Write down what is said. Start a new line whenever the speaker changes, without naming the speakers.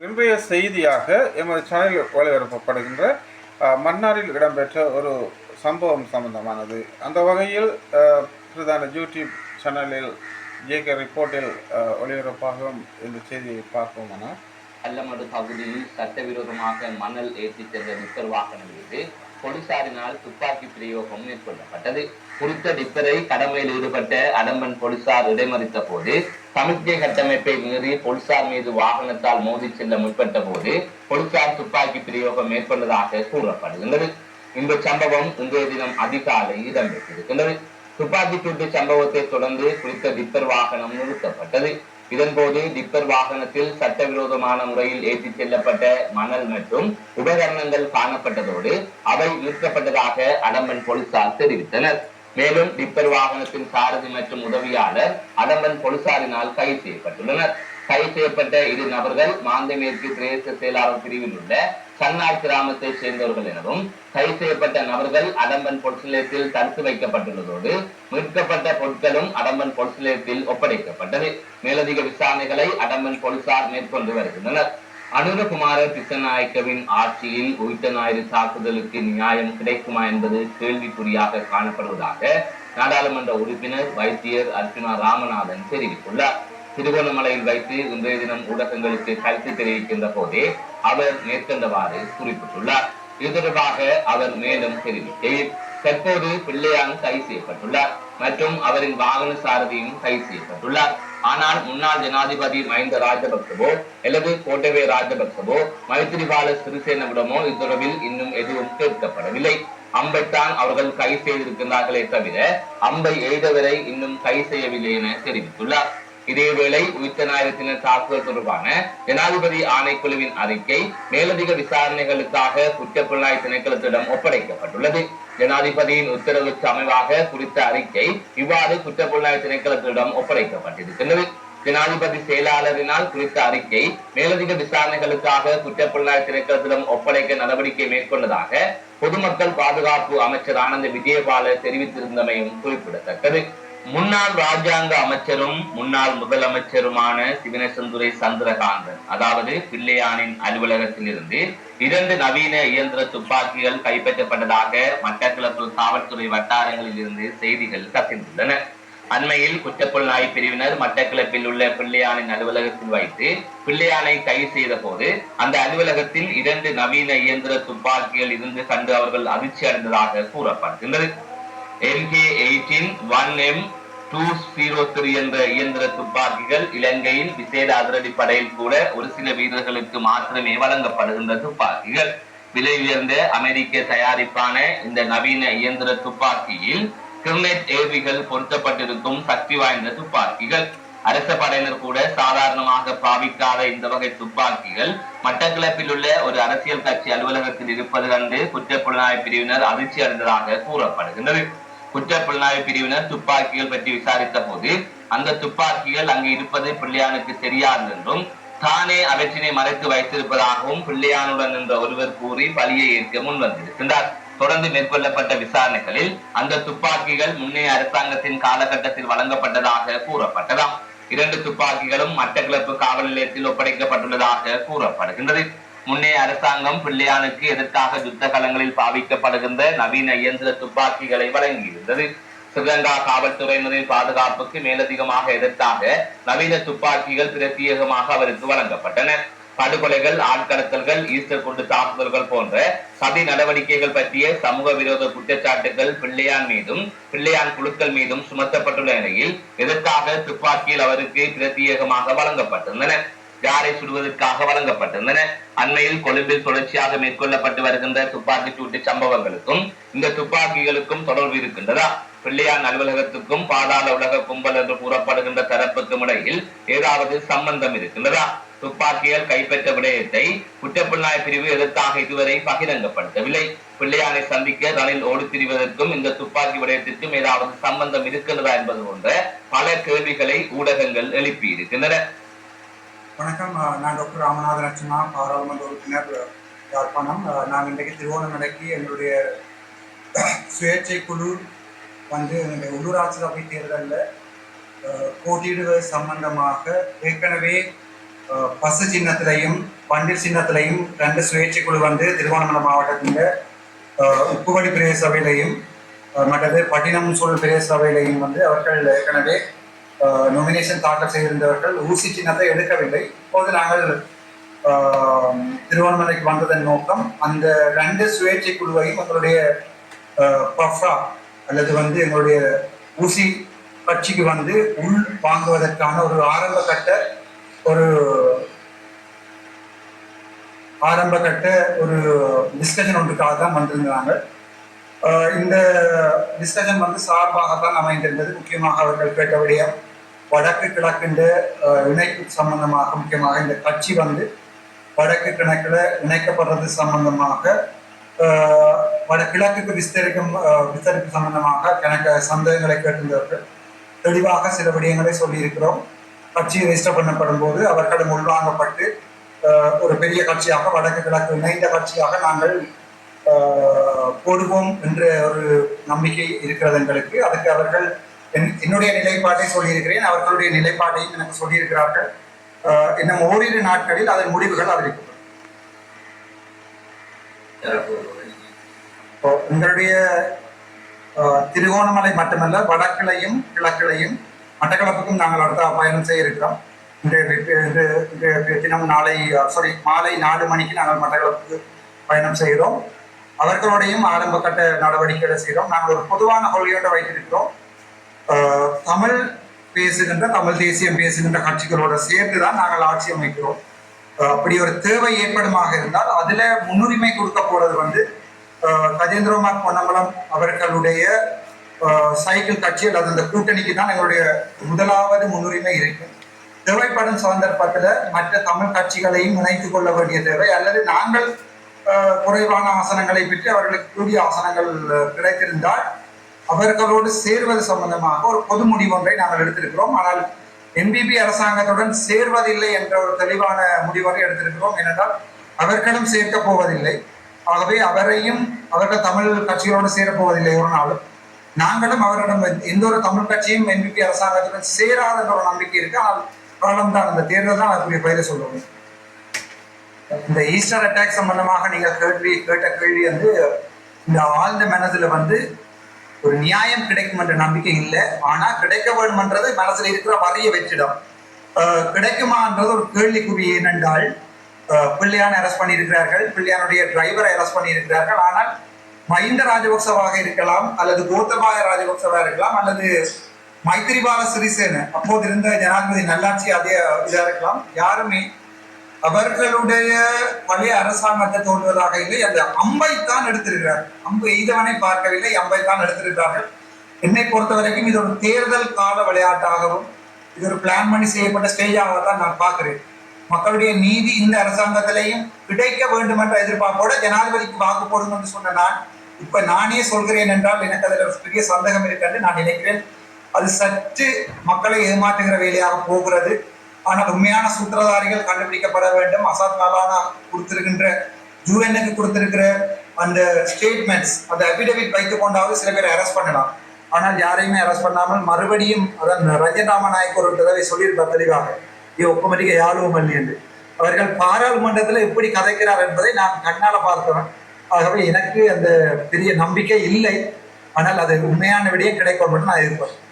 இன்றைய செய்தியாக எமது சேனலில் ஒளிபரப்பப்படுகின்ற மன்னாரில் இடம்பெற்ற ஒரு சம்பவம் சம்பந்தமானது. அந்த வகையில் பிரதான யூடியூப் சேனலில் ஜேகே ரிப்போர்ட்டில் ஒளிபரப்பாகவும் இந்த செய்தியை பார்ப்போமானால்
அல்லமடு பகுதியில் சட்டவிரோதமாக மணல் ஏற்றி சென்ற டிப்பர் வாகனம் மீது போலீசாரினால் துப்பாக்கி பிரயோகம் மேற்கொள்ளப்பட்டது. குறித்த டிப்பரை கடமையில் ஈடுபட்ட அடம்பன் போலீசார் இடைமறித்த போது சமிக்ஞை கட்டமைப்பை மீறி போலீசார் மீது வாகனத்தால் மோதி செல்ல முற்பட்ட போது போலீசார் துப்பாக்கி பிரயோகம் மேற்கொண்டதாக கூறப்படுகின்றது. இந்த சம்பவம் இன்றைய தினம் அதிகாலை இடம்பெற்றிருக்கின்றது. துப்பாக்கி சூட்டு சம்பவத்தை தொடர்ந்து குறித்த டிப்பர் வாகனம் நிறுத்தப்பட்டது. இதன்போது டிப்பர் வாகனத்தில் சட்டவிரோதமான முறையில் ஏற்றிச் செல்லப்பட்ட மணல் மற்றும் உபகரணங்கள் காணப்பட்டதோடு அவை மீட்கப்பட்டதாக அடம்பன் போலீசார் தெரிவித்தனர். மேலும் டிப்பர் வாகனத்தின் சாரதி மற்றும் உதவியாளர் அடம்பன் போலீசாரினால் கைது செய்யப்பட்டுள்ளனர். கைது செய்யப்பட்ட இரு நபர்கள் மாந்தை மேற்கு பிரதேச செயலாளர் பிரிவில் உள்ள சன்னார் கிராமத்தை சேர்ந்தவர்கள் எனவும் கைது செய்யப்பட்ட நபர்கள் அடம்பன் பொலிஸ் நிலையத்தில் தடுத்து வைக்கப்பட்டுள்ளதோடு மீட்கப்பட்ட பொருட்களும் அடம்பன் பொலிஸ் நிலையத்தில் ஒப்படைக்கப்பட்டது. மேலதிக விசாரணைகளை அடம்பன் போலீசார் மேற்கொண்டு வருகின்றனர். அனுரகுமார பிசநாயக்கவின் ஆட்சியில் உயிர்த்த ஞாயிறு தாக்குதலுக்கு நியாயம் கிடைக்குமா என்பது கேள்விக்குறியாக காணப்படுவதாக நாடாளுமன்ற உறுப்பினர் வைத்தியர் அர்ஜுனா ராமநாதன் தெரிவித்துள்ளார். திருகோணமலையில் வைத்து இன்றைய தினம் ஊடகங்களுக்கு கருத்து தெரிவிக்கின்ற போதே அவர் மேற்கண்டவாறு குறிப்பிட்டுள்ளார். இது தொடர்பாக அவர் மேலும் தெரிவிக்கையில் தற்போது பிள்ளையான் கைது செய்யப்பட்டுள்ளார் மற்றும் அவரின் வாகன சாரதியும் கைது செய்யப்பட்டுள்ளார் ஆனால் முன்னாள் ஜனாதிபதி மஹிந்த ராஜபக்சவோ அல்லது கோட்டவே ராஜபக்சவோ மைத்திரிபால சிறிசேனவிடமோ இத்தொடர்பில் இன்னும் எதுவும் கேட்கப்படவில்லை. அம்பைத்தான் அவர்கள் கைது செய்திருக்கிறார்களே தவிர அம்பை எய்தவரை இன்னும் கைது செய்யவில்லை என தெரிவித்துள்ளார். இதேவேளை உயிர்த்த நாயகத்தினர் தாக்குதல் தொடர்பான ஜனாதிபதி ஆணைக்குழுவின் அறிக்கை மேலதிக விசாரணைகளுக்காக குற்றப்புலனாய் திணைக்களத்திடம் ஒப்படைக்கப்பட்டுள்ளது. ஜனாதிபதியின் உத்தரவுக்கு அமைவாக குறித்த அறிக்கை இவ்வாறு குற்றப்புலனாய் திணைக்களத்திடம் ஒப்படைக்கப்பட்டிருக்கின்றது. ஜனாதிபதி செயலாளரினால் குறித்த அறிக்கை மேலதிக விசாரணைகளுக்காக குற்றப்புலனாய் திணைக்களத்திடம் ஒப்படைக்க நடவடிக்கை மேற்கொண்டதாக பொதுமக்கள் பாதுகாப்பு அமைச்சர் ஆனந்த விஜயபாலர் தெரிவித்திருந்தமையும் குறிப்பிடத்தக்கது. முன்னாள் ராஜாங்க அமைச்சரும் முன்னாள் முதலமைச்சருமான சிவனசந்துரை சந்திரகாந்தன் அதாவது பிள்ளையானின் அலுவலகத்தில் இருந்து இரண்டு நவீன இயந்திர துப்பாக்கிகள் கைப்பற்றப்பட்டதாக மட்டக்களப்பு காவல்துறை வட்டாரங்களில் இருந்து செய்திகள் கசிந்துள்ளன அண்மையில் குற்றப்புலனாய் பிரிவினர் மட்டக்களப்பில் உள்ள பிள்ளையானின் அலுவலகத்தில் வைத்து பிள்ளையானை கைது செய்த போது அந்த அலுவலகத்தில் இரண்டு நவீன இயந்திர துப்பாக்கிகள் இருந்து கண்டு அவர்கள் அதிர்ச்சி அடைந்ததாக கூறப்படுகின்றது. MK eighteen one M two zero three என்ற இயந்திர துப்பாக்கிகள் இலங்கையில் விசேட அதிரடி படையில் கூட ஒரு சில வீரர்களுக்கு மாத்திரமே வழங்கப்படுகின்ற துப்பாக்கிகள் விலை உயர்ந்த அமெரிக்க தயாரிப்பான இந்த நவீன இயந்திர துப்பாக்கியில் கிர்னெட் ஏவிகள் பொருத்தப்பட்டிருக்கும் சக்தி வாய்ந்த துப்பாக்கிகள் அரச படையினர் கூட சாதாரணமாக பாவிக்காத இந்த வகை துப்பாக்கிகள் மட்டக்களப்பில் உள்ள ஒரு அரசியல் கட்சி அலுவலகத்தில் இருப்பது கண்டு குற்றப்புலனாய்வு பிரிவினர் அதிர்ச்சி அடைந்ததாக கூறப்படுகின்றது. குற்றப்புலனாய்வு பிரிவினர் துப்பாக்கிகள் பற்றி விசாரித்த போது அந்த துப்பாக்கிகள் அங்கு இருப்பது பிள்ளையானுக்கு தெரியாது என்றும் தானே அவற்றினை மறைத்து வைத்திருப்பதாகவும் பிள்ளையானுடன் என்ற ஒருவர் கூறி பலியை ஏற்க முன் வந்திருக்கின்றார். தொடர்ந்து மேற்கொள்ளப்பட்ட விசாரணைகளில் அந்த துப்பாக்கிகள் முன்னைய அரசாங்கத்தின் காலகட்டத்தில் வழங்கப்பட்டதாக கூறப்பட்டதாம். இரண்டு துப்பாக்கிகளும் மட்டக்களப்பு காவல் நிலையத்தில் ஒப்படைக்கப்பட்டுள்ளதாக கூறப்படுகின்றது. முன்னே அரசாங்கம் பிள்ளையானுக்கு எதற்காக யுத்த களங்களில் பாவிக்கப்படுகின்ற நவீன இயந்திர துப்பாக்கிகளை வழங்கியிருந்தது. ஸ்ரீலங்கா காவல்துறையினரின் பாதுகாப்புக்கு மேலதிகமாக எதற்காக நவீன துப்பாக்கிகள் பிரத்யேகமாக அவருக்கு வழங்கப்பட்டன. படுகொலைகள் ஆட்கடத்தல்கள் ஈஸ்டர் குண்டு தாக்குதல்கள் போன்ற சதி நடவடிக்கைகள் பற்றிய சமூக விரோத குற்றச்சாட்டுகள் பிள்ளையான் மீதும் பிள்ளையான் குழுக்கள் மீதும் சுமத்தப்பட்டுள்ள நிலையில் எதற்காக துப்பாக்கியில் அவருக்கு பிரத்யேகமாக வழங்கப்பட்டிருந்தன? யாரை சுடுவதற்காக வழங்கப்பட்டிருந்தன? அண்மையில் கொழும்பில் தொடர்ச்சியாக மேற்கொள்ளப்பட்டு வருகின்ற துப்பாக்கி சூட்டு சம்பவங்களுக்கும் இந்த துப்பாக்கிகளுக்கும் தொடர்பு இருக்கின்றதா? பிள்ளையான் அலுவலகத்துக்கும் பாதாள உலக கும்பல் என்று கூறப்படுகின்ற தரப்புக்கும் இடையில் ஏதாவது சம்பந்தம் இருக்கின்றதா? துப்பாக்கியால் கைப்பற்ற விடயத்தை குற்றப்புலனாய் பிரிவு எதிர்த்தாக இதுவரை பகிரங்கப்படுத்தவில்லை? பிள்ளையானை சந்திக்க ரணில் ஓடி திரிவதற்கும் இந்த துப்பாக்கி விடயத்திற்கும் ஏதாவது சம்பந்தம் இருக்கின்றதா என்பது போன்ற பல கேள்விகளை ஊடகங்கள் எழுப்பி இருக்கின்றன
வணக்கம். நான் டாக்டர் ராமநாத லட்சுமா பாராளுமன்ற உறுப்பினர் யாழ்ப்பாணம். நான் இன்றைக்கு திருவோணமலைக்கு என்னுடைய சுயேட்சை குழு வந்து என்னுடைய உள்ளூராட்சி சபை தேர்தலில் போட்டியிடுவது சம்பந்தமாக ஏற்கனவே பசு சின்னத்திலையும் பண்டில் சின்னத்திலையும் ரெண்டு சுயேட்சை குழு வந்து திருவண்ணாமலை மாவட்டத்தில் உப்புவடி பிரதேச சபையிலையும் மற்றது பட்டினம் சூழல் பிரதேச சபையிலையும் வந்து அவர்கள் ஏற்கனவே நொமினேஷன் தாக்கல் செய்திருந்தவர்கள் ஊசி சின்னத்தை எடுக்கவில்லை. இப்போது நாங்கள் திருவண்ணாமலைக்கு வந்ததன் நோக்கம் அந்த ரெண்டு சுயேட்சை குழுவையும் எங்களுடைய பஃபா அல்லது வந்து எங்களுடைய ஊசி கட்சிக்கு வந்து உள் வாங்குவதற்கான ஒரு ஆரம்ப கட்ட ஒரு ஆரம்ப கட்ட ஒரு டிஸ்கஷன் ஒன்றுக்காக தான் வந்திருந்தாங்க. இந்த டிஸ்கஷன் வந்து சார்பாக தான் அமைந்திருந்தது. முக்கியமாக அவர்கள் கேட்ட விடயம் வடக்கு கிழக்கின்ற இணைப்பு சம்பந்தமாக முக்கியமாக இந்த கட்சி வந்து வடக்கு கிழக்கில் இணைக்கப்படுறது சம்பந்தமாக வடகிழக்குக்கு வட கிழக்குக்கு விஸ்தரிக்கும் விஸ்தரிப்பு சம்பந்தமாக எனக்கு சந்தேகங்களை கேட்டிருந்தவர்கள் தெளிவாக சில விடயங்களை சொல்லியிருக்கிறோம். கட்சி ரெஜிஸ்டர் பண்ணப்படும் போது அவர்களும் உள்வாங்கப்பட்டு ஒரு பெரிய கட்சியாக வடக்கு கிழக்கு இணைந்த கட்சியாக நாங்கள் போடுவோம் என்ற ஒரு நம்பிக்கை இருக்கிறது எங்களுக்கு. அதுக்கு அவர்கள் என்னுடைய நிலைப்பாட்டை சொல்லியிருக்கிறேன். அவர்களுடைய நிலைப்பாட்டையும் எனக்கு சொல்லியிருக்கிறார்கள். இன்னும் ஓரிரு நாட்களில் அதன் முடிவுகள் அறிவிக்கப்படும். இப்போ உங்களுடைய திருகோணமலை மட்டுமல்ல வடக்கிளையும் கிழக்கிளையும் மட்டக்களப்புக்கும் நாங்கள் அடுத்த பயணம் செய்ய இருக்கிறோம் இன்றைய தினம் நாளை சாரி மாலை நாலு மணிக்கு நாங்கள் மட்டக்களப்புக்கு பயணம் செய்கிறோம். அவர்களுடையும் ஆரம்ப கட்ட நடவடிக்கைகளை செய்கிறோம். நாங்கள் ஒரு பொதுவான கொள்கையோடு வைத்திருக்கிறோம். தமிழ் பேசுகின்ற தமிழ் தேசியம் பேசுகின்ற கட்சிகளோட சேர்ந்து தான் நாங்கள் ஆட்சி அமைக்கிறோம். அப்படி ஒரு தேவை ஏற்படுமாக இருந்தால் அதுல முன்னுரிமை கொடுக்க போறது வந்து கஜேந்திரகுமார் பொன்னம்பலம் அவர்களுடைய சைக்கிள் கட்சி அல்லது அந்த கூட்டணிக்கு தான் எங்களுடைய முதலாவது முன்னுரிமை இருக்கும். தேவைப்படும் சந்தர்ப்பத்தில் மற்ற தமிழ் கட்சிகளையும் இணைத்துக் கொள்ள வேண்டிய தேவை அல்லது நாங்கள் குறைவான ஆசனங்களை பெற்று அவர்களுக்கு கூடிய ஆசனங்கள் கிடைத்திருந்தால் அவர்களோடு சேர்வது சம்பந்தமாக ஒரு பொது முடிவு ஒன்றை நாங்கள் எடுத்திருக்கிறோம். ஆனால் எம்பிபி அரசாங்கத்துடன் சேர்வதில்லை என்ற ஒரு தெளிவான முடிவாக எடுத்திருக்கிறோம். ஏனென்றால் அவர்களும் சேர்க்கப் போவதில்லை. ஆகவே அவரையும் அவர்கள் தமிழ் கட்சிகளோடு சேரப் போவதில்லை ஒரு நாளும். நாங்களும் அவரிடம் எந்த ஒரு தமிழ் கட்சியும் என்பிபி அரசாங்கத்துடன் சேராத ஒரு நம்பிக்கை இருக்கு. ஆனால் காலம்தான் அந்த தேர்தல் தான் அதுக்குரிய பயிர சொல்லுவோம். இந்த ஈஸ்டர் அட்டாக் சம்பந்தமாக நீங்கள் கேள்வி கேட்ட கேள்வி வந்து இந்த ஆழ்ந்த மனதில் வந்து ஒரு நியாயம் கிடைக்கும் என்ற நம்பிக்கை இல்லை. ஆனா கிடைக்க வேண்டும்ன்றது மனசுல இருக்கிற வரிய வெற்றிடம். கிடைக்குமான்றது ஒரு கேள்விக்குறி. ஏனென்றால் பிள்ளையான அரெஸ்ட் பண்ணியிருக்கிறார்கள். பிள்ளையானுடைய டிரைவரை அரெஸ்ட் பண்ணியிருக்கிறார்கள். ஆனால் மஹிந்த ராஜபக்சவாக இருக்கலாம் அல்லது கோத்தபாய ராஜபக்சவாக இருக்கலாம் அல்லது மைத்திரிபால சிறிசேன. அப்போது இருந்த ஜனாதிபதி நல்லாட்சி அதே இதாக இருக்கலாம். யாருமே அவர்களுடைய பழைய அரசாங்கத்தை தோன்றுவதாக இல்லை. அந்த அம்பை தான் எடுத்திருக்கிறார். அம்பு எய்தவனை பார்க்கவில்லை அம்பை தான் எடுத்திருக்கிறார்கள். என்னை பொறுத்த வரைக்கும் இது ஒரு தேர்தல் கால விளையாட்டாகவும் இது ஒரு பிளான் பண்ணி செய்யப்பட்ட ஸ்டேஜாக தான் நான் பார்க்கிறேன். மக்களுடைய நீதி இந்த அரசாங்கத்திலையும் கிடைக்க வேண்டும் என்ற எதிர்பார்ப்போட ஜனாதிபதிக்கு வாக்கு போடும் என்று சொன்ன நான் இப்ப நானே சொல்கிறேன் என்றால் எனக்கு அதில் ஒரு பெரிய சந்தேகம் இருக்கு நான் நினைக்கிறேன் அது சற்று மக்களை ஏமாற்றுகிற வேலையாக போகிறது. ஆனால் உண்மையான சூத்திரதாரிகள் கண்டுபிடிக்கப்பட வேண்டும். அசாத் மலானா கொடுத்திருக்கின்ற ஜூஎனுக்கு கொடுத்திருக்கிற அந்த ஸ்டேட்மெண்ட்ஸ் அந்த அபிடவிட் வைத்துக் கொண்டாவது சில பேரை அரெஸ்ட் பண்ணலாம். ஆனால் யாரையுமே அரெஸ்ட் பண்ணாமல் மறுபடியும் அதான் ரஞ்சன் ராமநாயக் ஒரு தடவை சொல்லியிருப்பார் தெளிவாக இது ஒப்பமட்டிக்க யாழும் அல்லி என்று. அவர்கள் பாராளுமன்றத்தில் எப்படி கதைக்கிறார் என்பதை நான் கண்ணால் பார்த்தவன். ஆகவே எனக்கு அந்த பெரிய நம்பிக்கை இல்லை. ஆனால் அது உண்மையான விடையே கிடைக்கும் நான் எதிர்பார்க்கிறேன்.